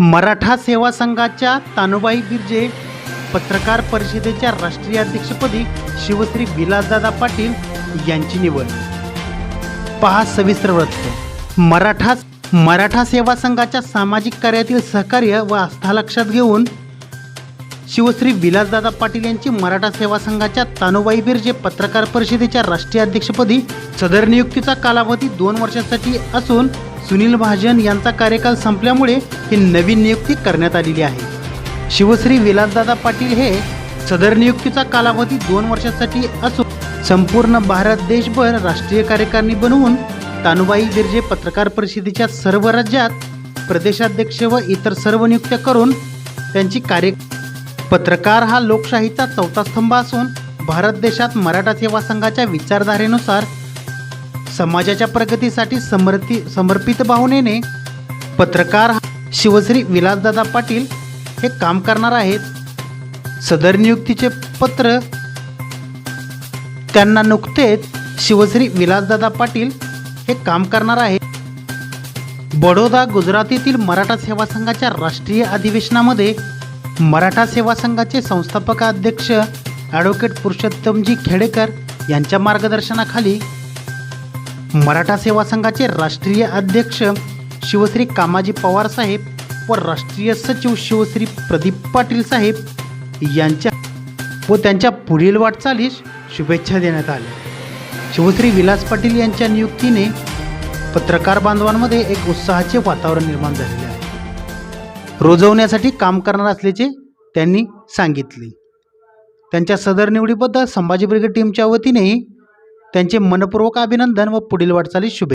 मराठा सेवा संघाच्या तानुबाई बिर्जे पत्रकार परिषदेच्या राष्ट्रीय अध्यक्षपदी शिवश्री विलासदादा पाटील यांची निवड. पहा सविस्तर वृत्त. मराठा मराठा सेवा संघाच्या सामाजिक कार्यातील सहकार्य व आस्था लक्षात घेऊन शिवश्री विलासदादा पाटील यांची मराठा सेवा संघाच्या तानुबाई बिर्जे पत्रकार परिषदेच्या राष्ट्रीय अध्यक्षपदी सदर नियुक्तीचा कालावधी दोन वर्षासाठी असून सुनील महाजन यांचा कार्यकाल संपल्यामुळे ही नवीन नियुक्ती करण्यात आलेली आहे. शिवश्री विलासदादा पाटील हे सदर नियुक्तीचा कालावधी दोन वर्षासाठी असून संपूर्ण भारत देशभर राष्ट्रीय कार्यकारिणी बनवून तानुबाई बिर्जे पत्रकार परिषदेच्या सर्व राज्यात प्रदेशाध्यक्ष व इतर सर्व नियुक्त्या करून त्यांची कार्य पत्रकार हा लोकशाहीचा चौथा स्तंभ असून भारत देशात मराठा सेवा संघाच्या विचारधारेनुसार समाजाच्या प्रगतीसाठी समर्पी समर्पित भावनेने पत्रकार शिवश्री विलासदादा पाटील हे काम करणार आहेत. सदर नियुक्तीचे पत्र त्यांना नुकतेच शिवश्री विलासदादा पाटील हे काम करणार आहेत. बडोदा गुजरातीतील मराठा सेवा संघाच्या राष्ट्रीय अधिवेशनामध्ये मराठा सेवा संघाचे संस्थापक अध्यक्ष ॲडव्होकेट पुरुषोत्तमजी खेडेकर यांच्या मार्गदर्शनाखाली मराठा सेवा संघाचे राष्ट्रीय अध्यक्ष शिवश्री कामाजी पवार साहेब व राष्ट्रीय सचिव शिवश्री प्रदीप पाटील साहेब यांच्या व त्यांच्या पुढील वाटचालीस शुभेच्छा देण्यात आल्या. शिवश्री विलास पाटील यांच्या नियुक्तीने पत्रकार बांधवांमध्ये एक उत्साहाचे वातावरण निर्माण झालेले आहे. रोजवण्यासाठी काम करणार असल्याचे त्यांनी सांगितले. त्यांच्या सदर निवडीबद्दल संभाजी ब्रिगेड टीमच्या वतीनेही त्यांचे मनपूर्वक अभिनंदन व पुढील वाटचालीस शुभे